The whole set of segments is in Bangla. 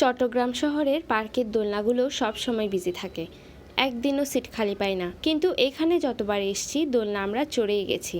চট্টগ্রাম শহরের পার্কের দোলনাগুলো সবসময় বিজি থাকে। একদিনও সিট খালি পাই না। কিন্তু এখানে যতবার এসছি, দোলনা আমরা চড়েই গেছি।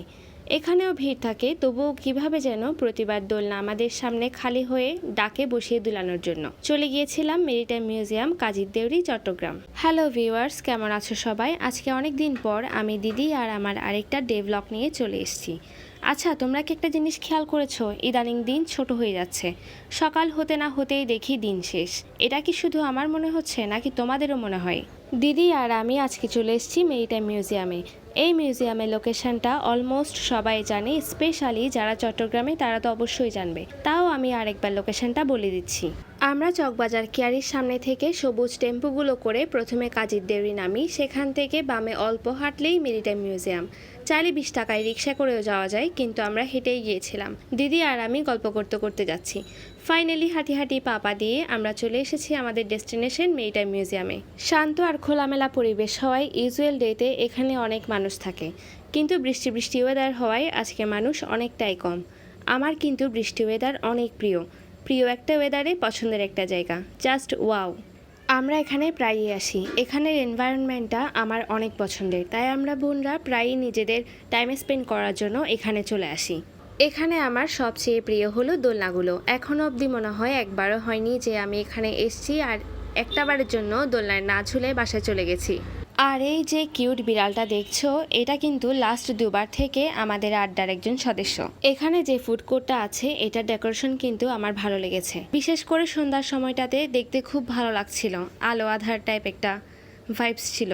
এখানেও ভিড় থাকে, তবুও কীভাবে যেন প্রতিবার দোলনা আমাদের সামনে খালি হয়ে ডাকে বসিয়ে দুলানোর জন্য। চলে গিয়েছিলাম মেরিটাইম মিউজিয়াম, কাজীর দেউরি চট্টগ্রাম। হ্যালো ভিউয়ার্স, কেমন আছো সবাই? আজকে অনেক দিন পর আমি দিদি আর আমার আরেকটা ডেভলগ নিয়ে চলে এসেছি। আচ্ছা তোমরা কি একটা জিনিস খেয়াল করেছ? ইদানিং দিন ছোট হয়ে যাচ্ছে। সকাল হতে না হতেই দেখি দিন শেষ। এটা কি শুধু আমার মনে হচ্ছে, নাকি তোমাদেরও মনে হয়? দিদি আর আমি আজকে চলে এসেছি মেরিটাইম মিউজিয়ামে। এই মিউজিয়ামের লোকেশনটা অলমোস্ট সবাই জানে, স্পেশালি যারা চট্টগ্রামে তারা তো অবশ্যই জানবে। তাও আমি আরেকবার লোকেশনটা বলে দিচ্ছি। আমরা চকবাজার কিয়ারির সামনে থেকে সবুজ টেম্পুগুলো করে প্রথমে কাজীর দেউরি নামি, সেখান থেকে বামে অল্প হাঁটলেই মেরিটাইম মিউজিয়াম। চাইলে বিশ টাকায় রিক্সা করেও যাওয়া যায়, কিন্তু আমরা হেঁটেই গিয়েছিলাম। দিদি আর আমি গল্প করতে করতে যাচ্ছি। ফাইনালি হাঁটি হাঁটি পাপা দিয়ে আমরা চলে এসেছি আমাদের ডেস্টিনেশন মেরিটাইম মিউজিয়ামে। শান্ত আর খোলামেলা পরিবেশ হওয়ায় ইউজুয়াল ডেতে এখানে অনেক মানুষ থাকে। কিন্তু বৃষ্টি বৃষ্টি ওয়েদার হওয়ায় আজকে মানুষ অনেকটাই কম। আমার কিন্তু বৃষ্টি ওয়েদার অনেক প্রিয়। প্রিয় একটা ওয়েদারে পছন্দের একটা জায়গা। জাস্ট ওয়াও আমরা এখানে প্রায়ই আসি। এখানের এনভায়রনমেন্টটা আমার অনেক পছন্দের। তাই আমরা বোনরা প্রায়ই নিজেদের টাইম স্পেন্ড করার জন্য এখানে চলে আসি। এখানে আমার সবচেয়ে প্রিয় হলো দোলনাগুলো। এখনও অবধি মনে হয় একবারও হয়নি যে আমি এখানে এসছি আর একটাবারের জন্য দোলনায় না ঝুলে বাসায় চলে গেছি। আর এই যে কিউট বিড়ালটা দেখছ, এটা কিন্তু লাস্ট দুবার থেকে আমাদের আড্ডার একজন সদস্য। এখানে যে ফুড কোর্টটা আছে, এটার ডেকোরেশন কিন্তু আমার ভালো লেগেছে। বিশেষ করে সন্ধ্যার সময়টাতে দেখতে খুব ভালো লাগছিল। আলো আধার টাইপ একটা ভাইবস ছিল।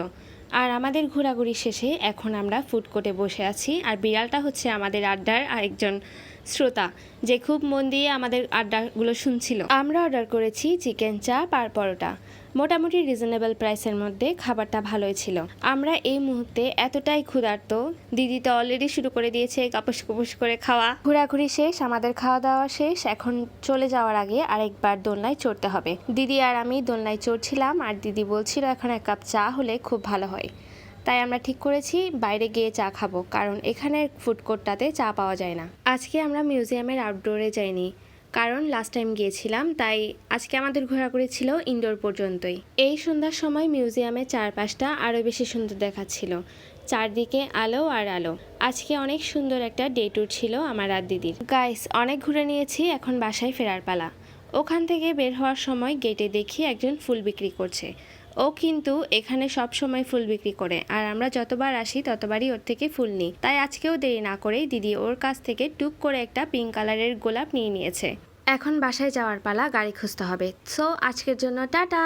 আর আমাদের ঘোরাঘুরি শেষে এখন আমরা ফুড কোর্টে বসে আছি। আর বিড়ালটা হচ্ছে আমাদের আড্ডার আরেকজন শ্রোতা, যে খুব মন দিয়ে আমাদের আড্ডাগুলো শুনছিল। আমরা অর্ডার করেছি চিকেন চাপ আর পরোটা। মোটামুটি রিজনেবল প্রাইসের মধ্যে খাবারটা ভালোই ছিল। আমরা এই মুহূর্তে এতটাই ক্ষুধার্ত, দিদি তো অলরেডি শুরু করে দিয়েছে কাপুস কুপুস করে খাওয়া। ঘোরাঘুরি শেষ, আমাদের খাওয়া দাওয়া শেষ, এখন চলে যাওয়ার আগে আরেকবার দোলনায় চড়তে হবে। দিদি আর আমি দোলনায় চড়ছিলাম, আর দিদি বলছিল এখন এক কাপ চা হলে খুব ভালো হয়। তাই আমরা ঠিক করেছি, বাইরে গিয়ে চা খাব, কারণ এখানের ফুড কোর্টটাতে চা পাওয়া যায় না। আজকে আমরা মিউজিয়ামের আউটডোরে যাইনি। কারণ লাস্ট টাইম গিয়েছিলাম, তাই আজকে আমাদের ঘোরাঘুরি ছিল ইনডোর পর্যন্তই। এই সন্ধ্যার সময় মিউজিয়ামের চারপাশটা আরও বেশি সুন্দর দেখাচ্ছিল, চারদিকে আলো আর আলো। আজকে অনেক সুন্দর একটা ডে ট্যুর ছিল আমার আর দিদির। গাইস অনেক ঘুরে নিয়েছি, এখন বাসায় ফেরার পালা। ওখান থেকে বের হওয়ার সময় গেটে দেখি একজন ফুল বিক্রি করছে। ও কিন্তু এখানে সব সময় ফুল বিক্রি করে। আর আমরা যতবার আসি, ততবারই ওর থেকে ফুল নিই। তাই আজকেও দেরি না করেই দিদি ওর কাছ থেকে টুক করে একটা পিঙ্ক কালারের গোলাপ নিয়ে নিয়েছে। এখন বাসায় যাওয়ার পালা গাড়ি খুঁজতে হবে। সো, আজকের জন্য টাটা!